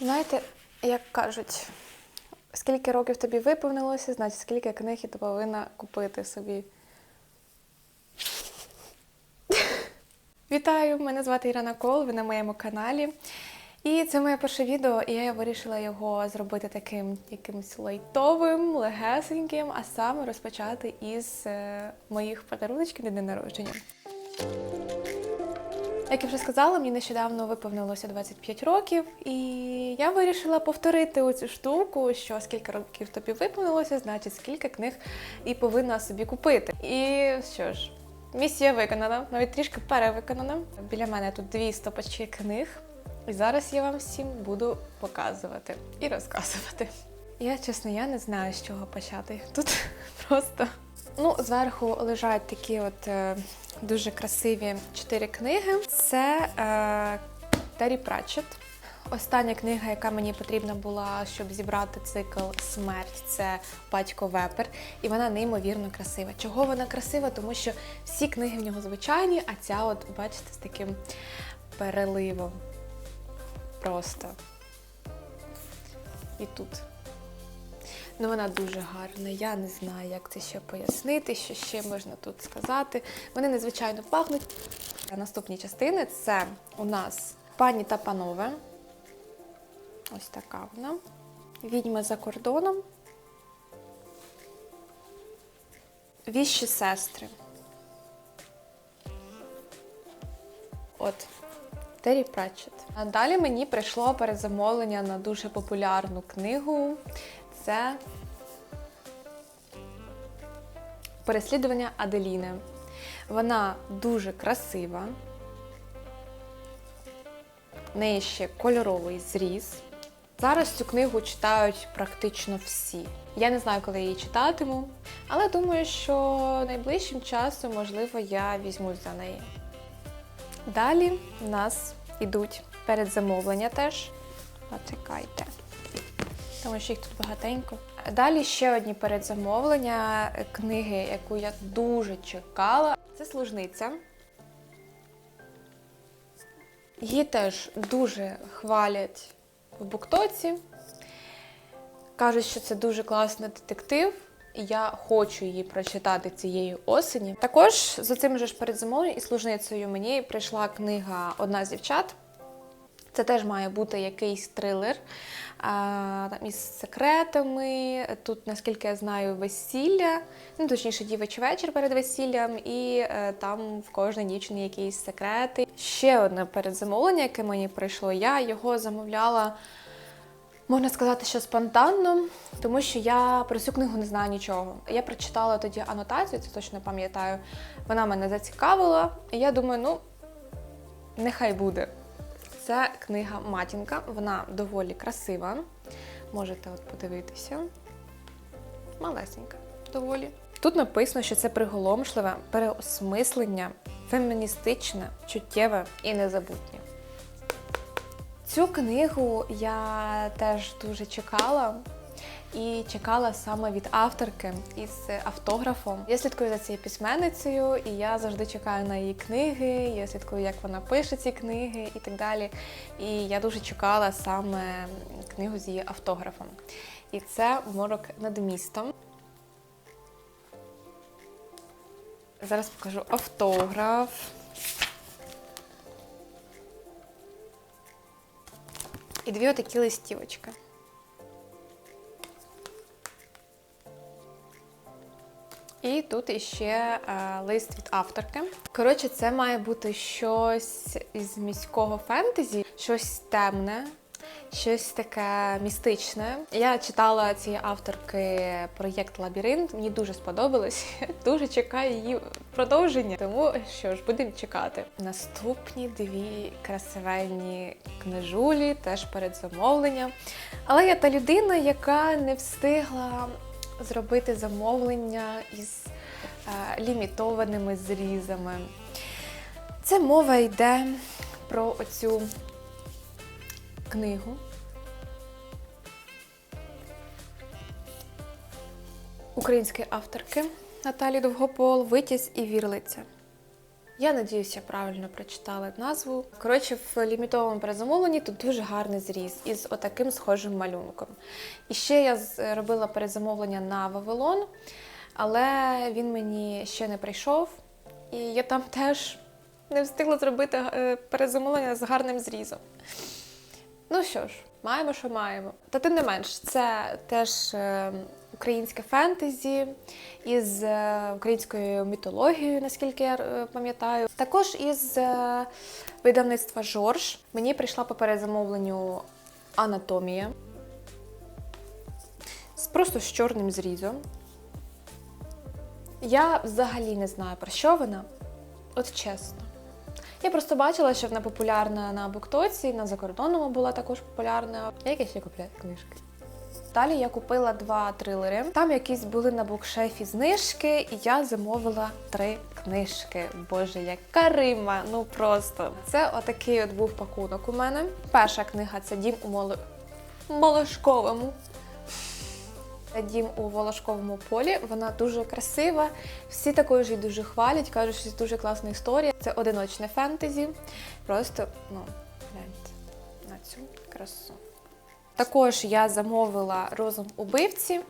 Знаєте, як кажуть, скільки років тобі виповнилося, значить скільки книг ти повинна купити собі. Вітаю! Мене звати Ірина Кол, ви на моєму каналі. І це моє перше відео, і я вирішила його зробити таким якимось лайтовим, легесеньким, а саме розпочати із е, моїх подарунків на день народження. Як я вже сказала, мені нещодавно виповнилося 25 років, і я вирішила повторити оцю штуку, що скільки років тобі виповнилося, значить скільки книг і повинна собі купити. І що ж, місія виконана, навіть трішки перевиконана. Біля мене тут дві стопочки книг, і зараз я вам всім буду показувати і розказувати. Я чесно, я не знаю, з чого почати. Тут просто. Ну, зверху лежать такі от е, дуже красиві чотири книги. Це е, Террі Пратчет. Остання книга, яка мені потрібна була, щоб зібрати цикл Смерть, це Батько Вепер. І вона неймовірно красива. Чого вона красива? Тому що всі книги в нього звичайні, а ця, от, бачите, з таким переливом. Просто. І тут. Ну, вона дуже гарна. Я не знаю, як це ще пояснити, що ще можна тут сказати. Вони надзвичайно пахнуть. Наступні частини це у нас пані та панове. Ось така вона. Відьма за кордоном. Віщі сестри. От. Террі Пратчет. А далі мені прийшло передзамовлення на дуже популярну книгу. Це Переслідування Аделіни. Вона дуже красива. В неї ще кольоровий зріз. Зараз цю книгу читають практично всі. Я не знаю, коли її читатиму, але думаю, що найближчим часом, можливо, я візьмусь за неї. Далі в нас йдуть передзамовлення теж. Почекайте. Тому що їх тут багатенько. Далі ще одні передзамовлення книги, яку я дуже чекала. Це служниця. Її теж дуже хвалять в Буктоці. Кажуть, що це дуже класний детектив. І я хочу її прочитати цієї осені. Також за цим же ж передзамовленням і служницею мені прийшла книга Одна з дівчат. Це теж має бути якийсь трилер а, там, із секретами. Тут, наскільки я знаю, весілля, ну точніше, дівичий вечір перед весіллям, і е, там в кожній дівчині якісь секрети. Ще одне передзамовлення, яке мені прийшло, я його замовляла. Можна сказати, що спонтанно, тому що я про цю книгу не знаю нічого. Я прочитала тоді анотацію, це точно пам'ятаю. Вона мене зацікавила, і я думаю, ну, нехай буде. Це книга Матінка, вона доволі красива. Можете от подивитися. Малесенька, доволі. Тут написано, що це приголомшливе переосмислення, феміністичне, чуттєве і незабутнє. Цю книгу я теж дуже чекала. І чекала саме від авторки із автографом. Я слідкую за цією письменницею, і я завжди чекаю на її книги. Я слідкую, як вона пише ці книги і так далі. І я дуже чекала саме книгу з її автографом. І це морок над містом. Зараз покажу автограф. І дві отакі листівочки. І тут іще е, лист від авторки. Коротше, це має бути щось із міського фентезі, щось темне, щось таке містичне. Я читала цієї авторки проєкт Лабіринт. Мені дуже сподобалось. Дуже чекаю її продовження. Тому що ж, будемо чекати. Наступні дві красивенні книжулі, теж перед замовленням. Але я та людина, яка не встигла зробити замовлення із е, лімітованими зрізами. Це мова йде про оцю книгу. Української авторки Наталі Довгопол Витязь і вірлиця. Я надіюся, я правильно прочитала назву. Коротше, в лімітовому перезамовленні тут дуже гарний зріз із отаким схожим малюнком. І ще я з- робила перезамовлення на Вавилон, але він мені ще не прийшов. І я там теж не встигла зробити е, перезамовлення з гарним зрізом. Ну що ж, маємо, що маємо. Та тим не менш, це теж е, українське фентезі із е, українською мітологією, наскільки я е, пам'ятаю. Також із е, видавництва Жорж мені прийшла по перезамовленню анатомія. Просто з чорним зрізом. Я взагалі не знаю про що вона. От чесно. Я просто бачила, що вона популярна на Буктоці, на закордонному була також популярна. Я якісь ще купляю книжки. Далі я купила два трилери. Там якісь були на букшефі знижки, і я замовила три книжки. Боже, яка рима! Ну просто це отакий от був пакунок у мене. Перша книга це дім у Моло... Молошковому. Дім у Волошковому полі. Вона дуже красива. Всі також її дуже хвалять, кажуть, що це дуже класна історія. Це одиночне фентезі. Просто, ну, гляньте на цю красу. Також я замовила розум убивці.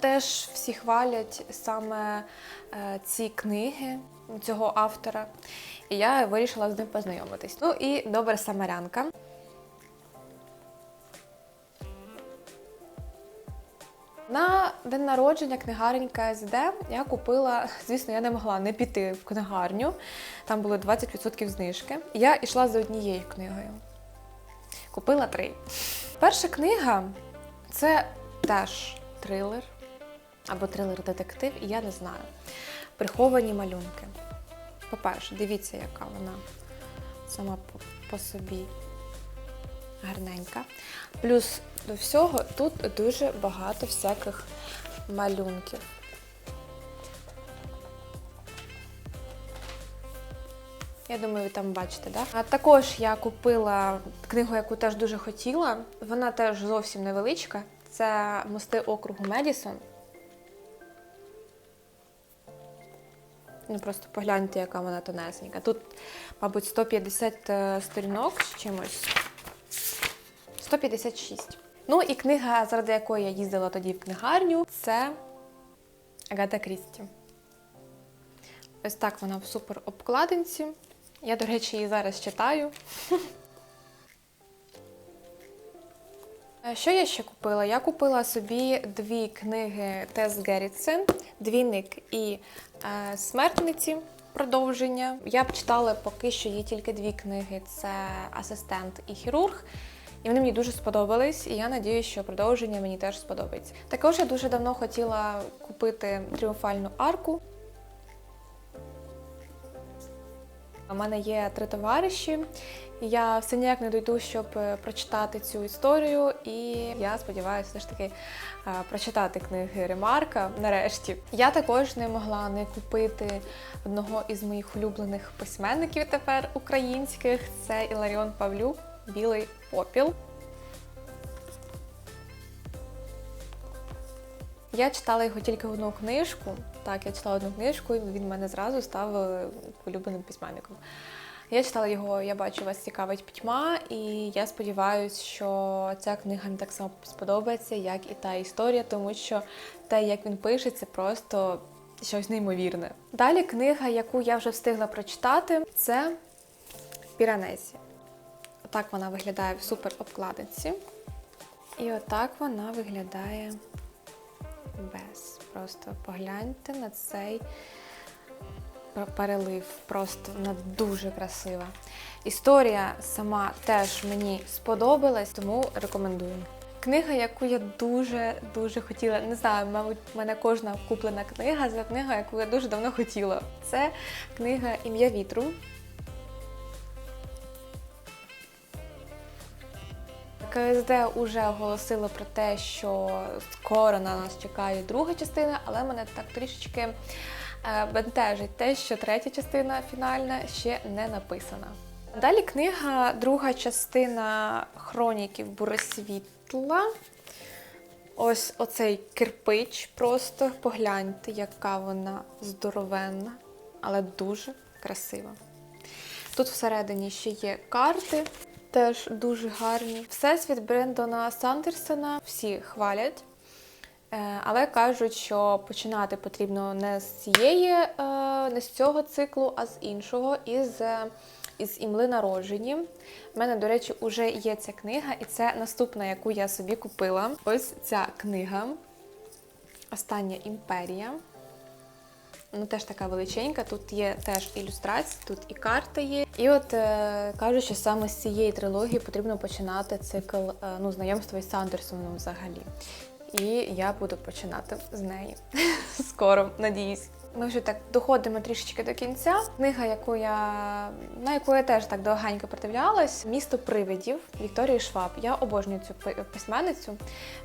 Теж всі хвалять саме е, ці книги цього автора. І я вирішила з ним познайомитись. Ну і добра самарянка. День народження книгарень КСД я купила, звісно, я не могла не піти в книгарню. Там було 20% знижки. Я йшла за однією книгою. Купила три. Перша книга це теж трилер або трилер-детектив, і я не знаю. Приховані малюнки. По-перше, дивіться, яка вона сама по, собі гарненька. Плюс до всього тут дуже багато всяких малюнків. Я думаю, ви там бачите, да? А також я купила книгу, яку теж дуже хотіла. Вона теж зовсім невеличка. Це мости округу Медісон. Ну просто погляньте, яка вона тонесенька. Тут, мабуть, 150 е, сторінок з чимось. 156. Ну і книга, заради якої я їздила тоді в книгарню, це Агата Крісті. Ось так вона в супер обкладинці. Я, до речі, її зараз читаю. Що я ще купила? Я купила собі дві книги Тес Геррітсен, Двійник і е, Смертниці. Продовження. Я б читала поки що є тільки дві книги: це Асистент і хірург. Вони мені дуже сподобались, і я надіюся, що продовження мені теж сподобається. Також я дуже давно хотіла купити тріумфальну арку. У мене є три товариші, я все ніяк не дойду, щоб е, прочитати цю історію. І я сподіваюся, все ж таки е, прочитати книги Ремарка нарешті. Я також не могла не купити одного із моїх улюблених письменників тепер українських. Це Іларіон Павлюк, Білий попіл. Я читала його тільки одну книжку. Так, я читала одну книжку, і він мене зразу став е, улюбленим письменником. Я читала його, я бачу, вас цікавить пітьма, і я сподіваюся, що ця книга мені так само сподобається, як і та історія, тому що те, як він пише, це просто щось неймовірне. Далі книга, яку я вже встигла прочитати, це Піранезі. Отак вона виглядає в супер обкладинці. І отак вона виглядає без. Просто погляньте на цей перелив. Просто вона дуже красива. Історія сама теж мені сподобалась, тому рекомендую. Книга, яку я дуже-дуже хотіла, не знаю, мабуть, в мене кожна куплена книга це книга, яку я дуже давно хотіла. Це книга Ім'я вітру. КСД вже оголосило про те, що скоро на нас чекає друга частина, але мене так трішечки е, бентежить те, що третя частина фінальна ще не написана. Далі книга, друга частина хроніків Буресвітла. Ось оцей кирпич, просто погляньте, яка вона здоровенна, але дуже красива. Тут всередині ще є карти, теж дуже гарні. Всесвіт Брендона Сандерсона всі хвалять. Е, Але кажуть, що починати потрібно не з цієї, е, не з цього циклу, а з іншого, із, е, із імли народжені. У мене, до речі, вже є ця книга, і це наступна, яку я собі купила. Ось ця книга. Остання імперія. Ну, теж така величенька. Тут є теж ілюстрації, тут і карти є. І от е, кажуть, що саме з цієї трилогії потрібно починати цикл е, ну, знайомства із Сандерсоном взагалі. І я буду починати з неї скоро, надіюсь. Ми вже так доходимо трішечки до кінця. Книга, яку я на яку я теж так довгенько придивлялась, місто привидів Вікторії Шваб. Я обожнюю цю письменницю.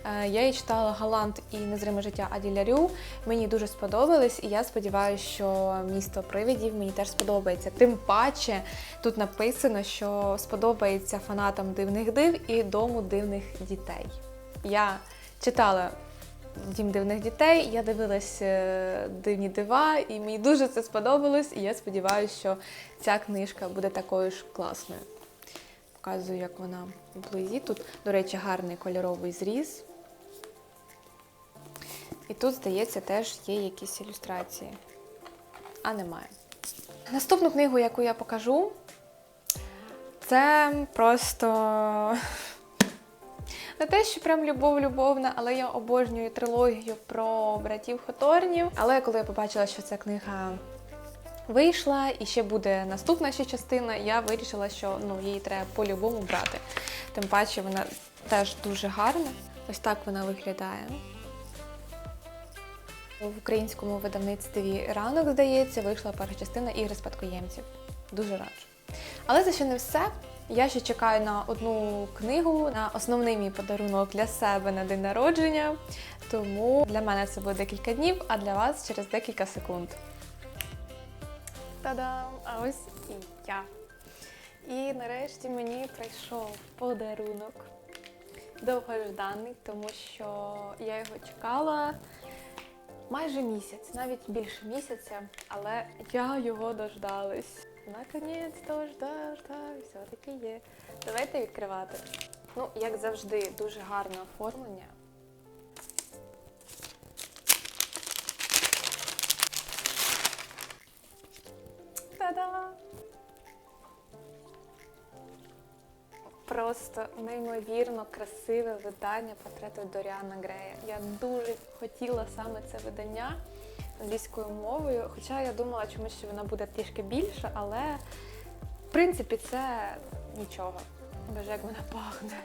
Е, Я її читала Галант і Незриме життя Аділя Рю. Мені дуже сподобались, і я сподіваюся, що місто привидів мені теж сподобається. Тим паче тут написано, що сподобається фанатам дивних див і дому дивних дітей. Я читала Дім дивних дітей, я дивилась е, дивні дива, і мені дуже це сподобалось. І я сподіваюся, що ця книжка буде такою ж класною. Показую, як вона вблизі. Тут, до речі, гарний кольоровий зріз. І тут, здається, теж є якісь ілюстрації. А немає. Наступну книгу, яку я покажу, це просто не те, що прям любов-любовна, але я обожнюю трилогію про братів Хоторнів. Але коли я побачила, що ця книга вийшла і ще буде наступна ще частина, я вирішила, що ну, її треба по-любому брати. Тим паче вона теж дуже гарна. Ось так вона виглядає. В українському видавництві ранок, здається, вийшла перша частина ігри спадкоємців. Дуже раджу. Але це ще не все. Я ще чекаю на одну книгу, на основний мій подарунок для себе на день народження. Тому для мене це буде декілька днів, а для вас через декілька секунд. Та-дам! А ось і я. І нарешті мені прийшов подарунок. Довгожданий, тому що я його чекала майже місяць, навіть більше місяця, але я його дождалась. Наконець-то жда, жда, все-таки є. Давайте відкривати. Ну, як завжди, дуже гарне оформлення. Та-да! Просто неймовірно красиве видання портрету Доріана Грея. Я дуже хотіла саме це видання англійською мовою, хоча я думала чомусь, що вона буде трішки більша, але в принципі це нічого. Боже, як вона пахне.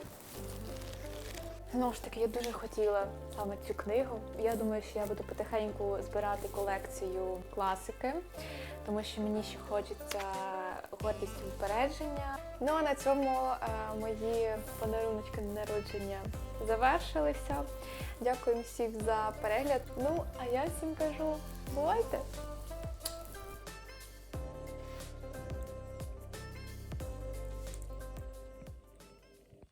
Знову ж таки, я дуже хотіла саме цю книгу. Я думаю, що я буду потихеньку збирати колекцію класики, тому що мені ще хочеться гордість випередження. Ну а на цьому е, мої подаруночки на народження завершилися. Дякую всім за перегляд. Ну, а я всім кажу, бувайте!